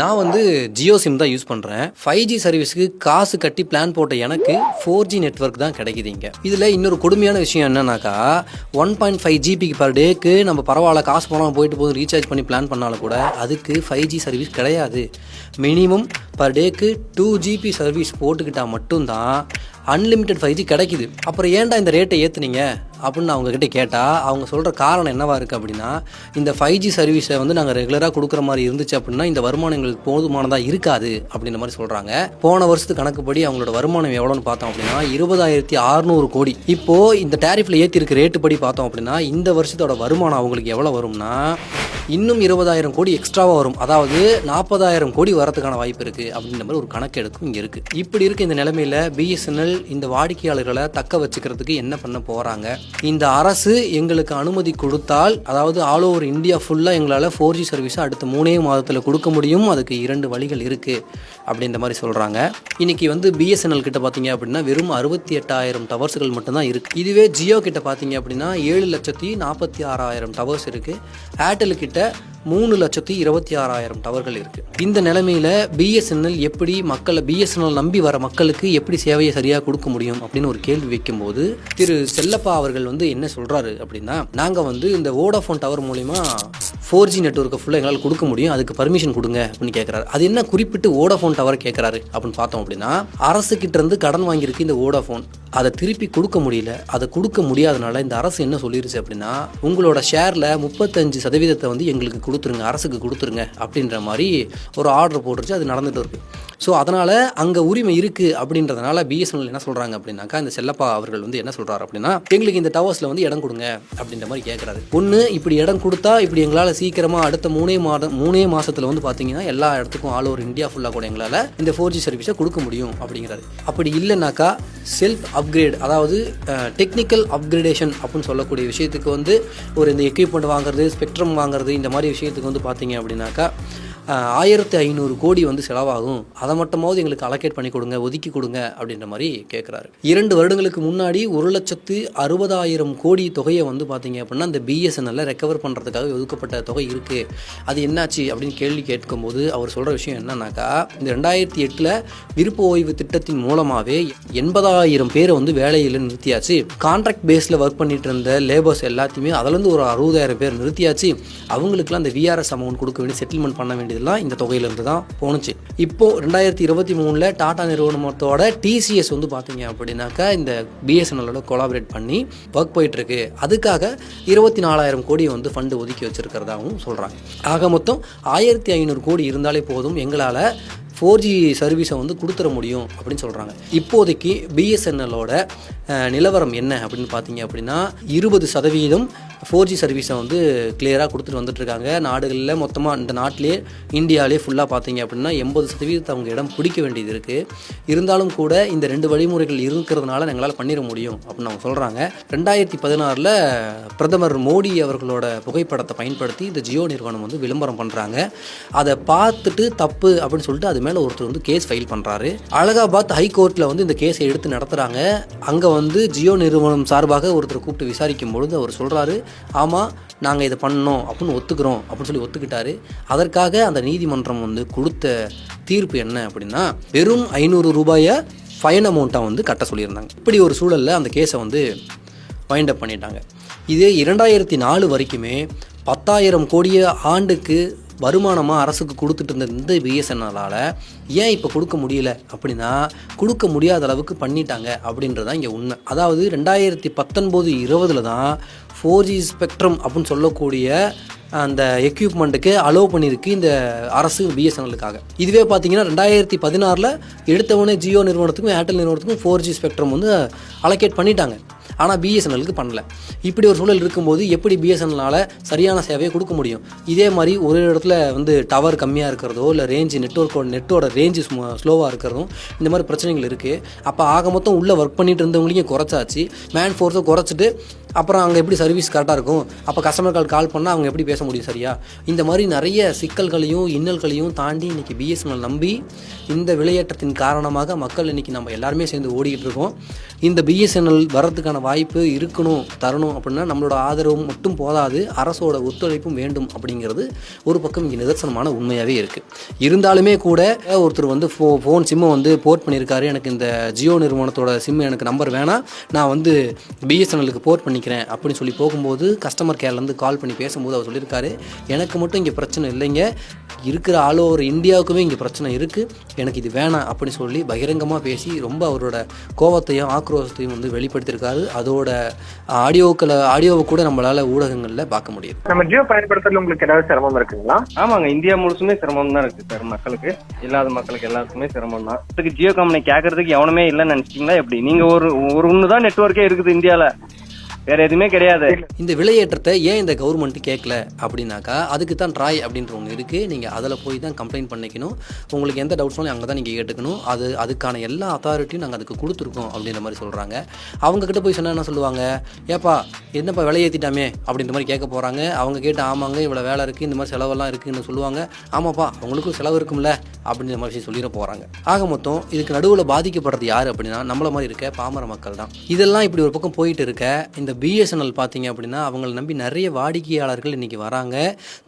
நான் வந்து ஜியோ சிம் தான் யூஸ் பண்ணுறேன் ஃபைவ் ஜி சர்வீஸ்க்கு காசு கட்டி பிளான் போட்ட எனக்கு ஃபோர் ஜி நெட்ஒர்க் தான் கிடைக்குது இங்கே. இதில் இன்னொரு கொடுமையான விஷயம் என்னன்னாக்கா ஒன் பாயிண்ட் ஃபைவ் ஜிபிக்கு பர் டேக்கு நம்ம பரவாயில்ல காசு போனால் போயிட்டு போதும் ரீசார்ஜ் பண்ணி பிளான் பண்ணாலும் கூட அதுக்கு ஃபைவ் ஜி சர்வீஸ் கிடையாது. மினிமம் பர் டேக்கு டூ ஜிபி சர்வீஸ் போட்டுக்கிட்டால் மட்டும்தான் அன்லிமிட்டெட் ஃபைவ் ஜி கிடைக்குது. அப்புறம் ஏன்டா இந்த ரேட்டை ஏற்றுனீங்க அப்படின்னு அவங்க கிட்ட கேட்டால் அவங்க சொல்கிற காரணம் என்னவா இருக்குது அப்படின்னா இந்த ஃபைவ் ஜி சர்வீஸை வந்து நாங்கள் ரெகுலராக கொடுக்குற மாதிரி இருந்துச்சு அப்படின்னா இந்த வருமானம் எங்களுக்கு போதுமானதாக இருக்காது அப்படின்ற மாதிரி சொல்கிறாங்க போன வருஷத்து கணக்குப்படி அவங்களோட வருமானம் எவ்வளோன்னு பார்த்தோம் அப்படின்னா இருபதாயிரத்தி அறுநூறு கோடி. இப்போது இந்த டேரிஃபில் ஏற்றிருக்க ரேட்டு படி பார்த்தோம் அப்படின்னா இந்த வருஷத்தோட வருமானம் அவங்களுக்கு எவ்வளோ வரும்னா இன்னும் இருபதாயிரம் கோடி எக்ஸ்ட்ராவாக வரும். அதாவது நாற்பதாயிரம் கோடி வரதுக்கான வாய்ப்பு இருக்குது அப்படின்ற மாதிரி ஒரு கணக்கெடுக்கும் இங்கே இருக்குது இப்படி இருக்க இந்த நிலைமையில் பிஎஸ்என்எல் இந்த வாடிக்கையாளர்களை தக்க வச்சுக்கிறதுக்கு என்ன பண்ண போகிறாங்க இந்த அரசு எங்களுக்கு அனுமதி கொடுத்தால் அதாவது ஆல் ஓவர் இந்தியா ஃபுல்லாக எங்களால் ஃபோர் ஜி சர்வீஸை அடுத்த மூணே மாதத்தில் கொடுக்க முடியும். அதுக்கு இரண்டு வழிகள் இருக்குது அப்படின்ற மாதிரி சொல்கிறாங்க இன்றைக்கி வந்து பிஎஸ்என்எல் கிட்ட பார்த்தீங்க அப்படின்னா வெறும் அறுபத்தி எட்டாயிரம் டவர்ஸ்கள் மட்டும்தான் இருக்குது இதுவே ஜியோ கிட்ட பார்த்தீங்க அப்படின்னா ஏழு லட்சத்தி நாற்பத்தி ஆறாயிரம் டவர்ஸ் இருக்குது ஏர்டெல் கிட்ட கிட்ட மூணு லட்சத்தி இருபத்தி ஆறாயிரம் டவர்கள் இருக்குது இந்த நிலைமையில் பிஎஸ்என்எல் எப்படி மக்களை பிஎஸ்என்எல் நம்பி வர மக்களுக்கு எப்படி சேவையை சரியாக கொடுக்க முடியும் அப்படின்னு ஒரு கேள்வி வைக்கும்போது திரு செல்லப்பா அவர்கள் வந்து என்ன சொல்கிறாரு அப்படின்னா நாங்கள் வந்து இந்த வோடாஃபோன் டவர் மூலிமா ஃபோர் ஜி நெட்ஒர்க்கை ஃபுல்லாக எங்களால் கொடுக்க முடியும் அதுக்கு பர்மிஷன் கொடுங்க அப்படின்னு கேட்குறாரு அது என்ன குறிப்பிட்டு வோடாஃபோன் டவர் கேட்குறாரு அப்படின்னு பார்த்தோம் அப்படின்னா அரசு கிட்டேருந்து கடன் வாங்கியிருக்கு இந்த வோடாஃபோன் அதை திருப்பி கொடுக்க முடியல. அதை கொடுக்க முடியாதனால இந்த அரசு என்ன சொல்லிருச்சு அப்படின்னா உங்களோட ஷேரில் முப்பத்தஞ்சு சதவீதத்தை வந்து எங்களுக்கு கொடுத்துருங்க அரசுக்கு கொடுத்துருங்க அப்படின்ற மாதிரி ஒரு ஆர்டர் போட்டுருச்சு. அது நடந்துட்டு இருக்கு. ஸோ அதனால் அங்கே உரிமை இருக்குது அப்படின்றதுனால பிஎஸ்என்எல் என்ன சொல்கிறாங்க அப்படின்னாக்கா இந்த செல்லப்பா அவர்கள் வந்து என்ன சொல்கிறாரு அப்படின்னா எங்களுக்கு இந்த டவர்ஸில் வந்து இடம் கொடுங்க அப்படின்ற மாதிரி கேட்குறாரு ஒன்று இப்படி இடம் கொடுத்தா இப்படி எங்களால் சீக்கிரமாக அடுத்த மூணே மாதம் மூணே மாதத்தில் வந்து பார்த்தீங்கன்னா எல்லா இடத்துக்கும் ஆல் ஓவர் இந்தியா ஃபுல்லாக கூட எங்களால் இந்த ஃபோர் ஜி சர்வீஸை கொடுக்க முடியும் அப்படிங்கிறாரு. அப்படி இல்லைனாக்கா செல்ஃப் அப்கிரேட் அதாவது டெக்னிக்கல் அப்கிரேடேஷன் அப்படின்னு சொல்லக்கூடிய விஷயத்துக்கு வந்து ஒரு இந்த எக்யூப்மெண்ட் வாங்குறது ஸ்பெக்ட்ரம் வாங்குறது இந்த மாதிரி விஷயத்துக்கு வந்து பார்த்தீங்க அப்படின்னாக்கா ஆயிரத்தி ஐநூறு கோடி வந்து செலவாகும். அதை மட்டுமாவது எங்களுக்கு அலோகேட் பண்ணி கொடுங்க ஒதுக்கி கொடுங்க அப்படின்ற மாதிரி கேட்குறாரு இரண்டு வருடங்களுக்கு முன்னாடி ஒரு லட்சத்து அறுபதாயிரம் கோடி தொகையை வந்து பார்த்தீங்க அப்படின்னா இந்த பிஎஸ்என்எல்ல ரெக்கவர் பண்ணுறதுக்காக ஒதுக்கப்பட்ட தொகை இருக்குது அது என்னாச்சு அப்படின்னு கேள்வி கேட்கும்போது அவர் சொல்கிற விஷயம் என்னன்னாக்கா இந்த ரெண்டாயிரத்தி எட்டில் விருப்ப ஓய்வு திட்டத்தின் மூலமாகவே எண்பதாயிரம் பேரை வந்து வேலையில் நிறுத்தியாச்சு. கான்ட்ராக்ட் பேஸில் ஒர்க் பண்ணிட்டு இருந்த லேபர்ஸ் எல்லாத்தையுமே அதுலேருந்து ஒரு அறுபதாயிரம் பேர் நிறுத்தியாச்சு. அவங்களுக்குலாம் அந்த விஆர்எஸ் அமௌண்ட் கொடுக்க வேண்டிய செட்டில்மெண்ட் பண்ண வேண்டிய வேண்டியதெல்லாம் இந்த தொகையிலேருந்து தான் போணுச்சு. இப்போ ரெண்டாயிரத்தி இருபத்தி மூணில் டாடா நிறுவனத்தோட டிசிஎஸ் வந்து பார்த்தீங்க அப்படின்னாக்கா இந்த பிஎஸ்என்எல்லோட கொலாபரேட் பண்ணி ஒர்க் போயிட்டுருக்கு. அதுக்காக இருபத்தி நாலாயிரம் கோடி வந்து ஃபண்டு ஒதுக்கி வச்சுருக்கிறதாகவும் சொல்கிறாங்க ஆக மொத்தம் ஆயிரத்தி ஐநூறு கோடி இருந்தாலே போதும் எங்களால் ஃபோர் ஜி சர்வீஸை வந்து கொடுத்துட முடியும் அப்படின்னு சொல்கிறாங்க இப்போதைக்கு பிஎஸ்என்எல்லோட நிலவரம் என்ன அப்படின்னு பார்த்தீங்க அப்படின்னா இருபது சதவீதம் ஃபோர் ஜி சர்வீஸை வந்து கிளியராக கொடுத்துட்டு வந்துட்டுருக்காங்க. நாடுகளில் மொத்தமாக இந்த நாட்டிலே இந்தியாவிலே ஃபுல்லாக பார்த்தீங்க அப்படின்னா எண்பது சதவீதத்தை அவங்க இடம் பிடிக்க வேண்டியது இருக்குது இருந்தாலும் கூட இந்த ரெண்டு வழிமுறைகள் இருக்கிறதுனால எங்களால் பண்ணிட முடியும் அப்படின்னு அவங்க சொல்கிறாங்க ரெண்டாயிரத்தி பதினாறில் பிரதமர் மோடி அவர்களோட புகைப்படத்தை பயன்படுத்தி இந்த ஜியோ நிறுவனம் வந்து விளம்பரம் பண்ணுறாங்க அதை பார்த்துட்டு தப்பு அப்படின்னு சொல்லிட்டு அது மேலே ஒருத்தர் வந்து கேஸ் ஃபைல் பண்ணுறாரு அலகாபாத் ஹைகோர்ட்டில் வந்து இந்த கேஸை எடுத்து நடத்துகிறாங்க அங்கே வந்து ஜியோ நிறுவனம் சார்பாக ஒருத்தர் கூப்பிட்டு விசாரிக்கும் பொழுது அவர் சொல்கிறாரு ஆமாம் நாங்கள் இதை பண்ணோம் அப்படின்னு ஒத்துக்கிறோம் அப்படின்னு சொல்லி ஒத்துக்கிட்டாரு. அதற்காக அந்த நீதிமன்றம் வந்து கொடுத்த தீர்ப்பு என்ன அப்படின்னா வெறும் ஐநூறு ரூபாயை ஃபைன் அமௌண்ட்டாக வந்து கட்ட சொல்லியிருந்தாங்க. இப்படி ஒரு சூழலில் அந்த கேஸை வந்து வைண்ட் அப் பண்ணிட்டாங்க. இதே இரண்டாயிரத்தி நாலு வரைக்குமே பத்தாயிரம் கோடியை ஆண்டுக்கு வருமானமாக அரசுக்கு கொடுத்துட்டு இருந்த இந்த பிஎஸ்என்எல்லால் ஏன் இப்போ கொடுக்க முடியல அப்படின்னா கொடுக்க முடியாத அளவுக்கு பண்ணிட்டாங்க அப்படின்றதான் இங்கே உண்மை. அதாவது ரெண்டாயிரத்தி பத்தொன்பது இருபதில் தான் ஃபோர் ஜி ஸ்பெக்ட்ரம் அப்படின்னு சொல்லக்கூடிய அந்த எக்யூப்மெண்ட்டுக்கு அலோவ் பண்ணியிருக்கு இந்த அரசு பிஎஸ்என்எலுக்காக இதுவே பார்த்தீங்கன்னா ரெண்டாயிரத்தி பதினாறில் எடுத்தவொடனே ஜியோ நிறுவனத்துக்கும் ஏர்டெல் நிறுவனத்துக்கும் ஃபோர் ஜி ஸ்பெக்ட்ரம் வந்து அலோகேட் பண்ணிட்டாங்க. ஆனால் பிஎஸ்என்எலுக்கு பண்ணல. இப்படி ஒரு சூழல் இருக்கும்போது எப்படி பிஎஸ்என்எல்னால் சரியான சேவையை கொடுக்க முடியும்? இதே மாதிரி ஒரு இடத்துல வந்து டவர் கம்மியாக இருக்கிறதோ இல்லை ரேஞ்சு நெட்ஒர்க்கோட நெட்டோட ரேஞ்சு ஸ்லோவாக இருக்கிறதும் இந்த மாதிரி பிரச்சனைகள் இருக்குது அப்போ ஆக மொத்தம் உள்ளே ஒர்க் பண்ணிட்டு இருந்தவங்களையும் குறைச்சாச்சு. மேன் ஃபோர்ஸை குறைச்சிட்டு அப்புறம் அங்கே எப்படி சர்வீஸ் கரெக்டாக இருக்கும்? அப்போ கஸ்டமர் கால் கால் பண்ணால் அவங்க எப்படி பேச முடியும் சரியா? இந்த மாதிரி நிறைய சிக்கல்களையும் இன்னல்களையும் தாண்டி இன்றைக்கி பிஎஸ்என்எல் நம்பி இந்த விலையேற்றத்தின் காரணமாக மக்கள் இன்றைக்கி நம்ம எல்லாருமே சேர்ந்து ஓடிக்கிட்டு இருக்கோம். இந்த பிஎஸ்என்எல் வர்றதுக்கான வாய்ப்பு இருக்கணும் தரணும் அப்படின்னா நம்மளோட ஆதரவும் மட்டும் போதாது அரசோட ஒத்துழைப்பும் வேண்டும் அப்படிங்கிறது ஒரு பக்கம் இங்கே நிதர்சனமான உண்மையாகவே இருக்குது இருந்தாலுமே கூட ஒருத்தர் வந்து ஃபோ ஃபோன் சிம்மை வந்து போர்ட் பண்ணியிருக்காரு. எனக்கு இந்த ஜியோ நிறுவனத்தோட சிம் எனக்கு நம்பர் வேணாம். நான் வந்து பிஎஸ்என்எலுக்கு போர்ட் பண்ணிக்கிறேன் அப்படின்னு சொல்லி போகும்போது கஸ்டமர் கேர்லேருந்து கால் பண்ணி பேசும்போது அவர் சொல்லியிருக்காரு எனக்கு மட்டும் இங்கே பிரச்சனை இல்லைங்க. இருக்கிற ஆல் ஓவர் இந்தியாவுக்குமே இங்கே பிரச்சனை இருக்குது எனக்கு இது வேணாம். அப்படின்னு சொல்லி பகிரங்கமாக பேசி ரொம்ப அவரோட கோவத்தையும் ஆக்ரோஷத்தையும் வந்து வெளிப்படுத்தியிருக்காரு. அதோட ஆடியோக்களை ஆடியோவை கூட நம்மளால் ஊடகங்களில் பார்க்க முடியுது. நம்ம ஜியோ பயன்படுத்துறதுல உங்களுக்கு ஏதாவது சிரமம் இருக்குங்களா? ஆமாங்க இந்தியா முழுசுமே சிரமம் தான் இருக்கு சார் மக்களுக்கு. இல்லாத மக்களுக்கு எல்லாருக்குமே சிரமம் தான். இதுக்கு ஜியோ கம்பெனி கேட்கறதுக்கு எவனுமே இல்லைன்னு நினைச்சிட்டீங்களா எப்படி? நீங்க ஒரு ஒரு ஒன்று தான் நெட்ஒர்க்கே இருக்குது இந்தியால. வேற எதுவுமே கிடையாது. இந்த விலையேற்றத்தை ஏன் இந்த கவர்மெண்ட் கேட்கல? அப்படின்னாக்கா அதுக்கு தான் ட்ராய் அப்படின்ற ஒன்று இருக்குது நீங்கள் அதில் போய் தான் கம்ப்ளைண்ட் பண்ணிக்கணும். உங்களுக்கு எந்த டவுட்ஸும் அங்கே தான் நீங்கள் கேட்டுக்கணும். அது அதுக்கான எல்லா அத்தாரிட்டியும் நாங்கள் அதுக்கு கொடுத்துருக்கோம் அப்படின்ற மாதிரி சொல்கிறாங்க அவங்கக்கிட்ட போய் சொன்னால் என்ன சொல்லுவாங்க? ஏப்பா என்னப்பா விலை ஏற்றிட்டாமே அப்படின்ற மாதிரி கேட்க போகிறாங்க அவங்க கேட்டு ஆமாங்க இவ்வளோ வேலை இருக்குது இந்த மாதிரி செலவெல்லாம் இருக்குன்னு சொல்லுவாங்க. ஆமாப்பா அவங்களுக்கும் செலவு இருக்கும்ல? அப்படின்ற மாதிரி விஷயம் சொல்லிட போகிறாங்க ஆக மொத்தம் இதுக்கு நடுவில் பாதிக்கப்படுறது யார் அப்படின்னா நம்மள மாதிரி இருக்க பாமர மக்கள் தான். இதெல்லாம் இப்படி ஒரு பக்கம் போயிட்டு இருக்க இந்த பிஎஸ்என்எல் பார்த்தீங்க அப்படின்னா அவங்கள நம்பி நிறைய வாடிக்கையாளர்கள் இன்றைக்கி வராங்க.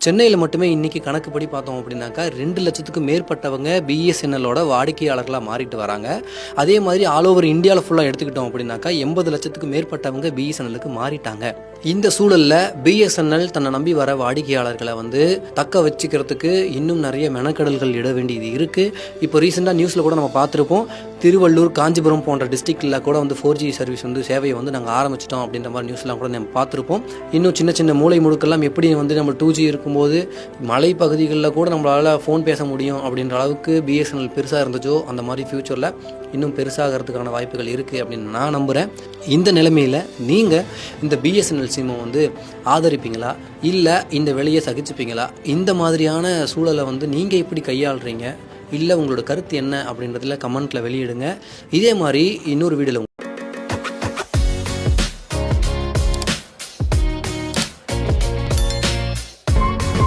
சென்னையில் மட்டுமே இன்றைக்கி கணக்குப்படி பார்த்தோம் அப்படின்னாக்கா ரெண்டு லட்சத்துக்கும் மேற்பட்டவங்க பிஎஸ்என்எல்லோட வாடிக்கையாளர்களாக மாறிட்டு வராங்க. அதே மாதிரி ஆல் ஓவர் இந்தியாவில் ஃபுல்லாக எடுத்துக்கிட்டோம் அப்படின்னாக்கா எண்பது லட்சத்துக்கு மேற்பட்டவங்க பிஎஸ்என்எலுக்கு மாறிட்டாங்க. இந்த சூழலில் பிஎஸ்என்எல் தன்னை நம்பி வர வாடிக்கையாளர்களை வந்து தக்க வச்சுக்கிறதுக்கு இன்னும் நிறைய மெனக்கடல்கள் இட வேண்டியது இருக்குது இப்போ ரீசெண்டாக நியூஸில் கூட நம்ம பார்த்துருப்போம். திருவள்ளூர் காஞ்சிபுரம் போன்ற டிஸ்ட்ரிக்டில் கூட வந்து ஃபோர் ஜி சர்வீஸ் வந்து சேவையை வந்து நாங்கள் ஆரம்பிச்சிட்டோம் அப்படின்ற மாதிரி நியூஸ்லாம் கூட நம்ம பார்த்துருப்போம். இன்னும் சின்ன சின்ன மூளை முழுக்கெல்லாம் எப்படி வந்து நம்ம டூ ஜி இருக்கும்போது மலை பகுதிகளில் கூட நம்மளால் ஃபோன் பேச முடியும் அப்படின்ற அளவுக்கு பிஎஸ்என்எல் பெருசாக இருந்துச்சோ அந்த மாதிரி ஃப்யூச்சரில் இன்னும் பெருசாகிறதுக்கான வாய்ப்புகள் இருக்குது அப்படின்னு நான் நம்புகிறேன் இந்த நிலைமையில் நீங்கள் இந்த பிஎஸ்என்எல் சிம்மை வந்து ஆதரிப்பீங்களா? இல்லை இந்த வெளியை சகிச்சுப்பீங்களா? இந்த மாதிரியான சூழலை வந்து நீங்கள் எப்படி கையாளுறீங்க? இல்லை உங்களோட கருத்து என்ன அப்படின்றதுல கமெண்ட்டில் வெளியிடுங்க. இதே மாதிரி இன்னொரு வீடியோவில்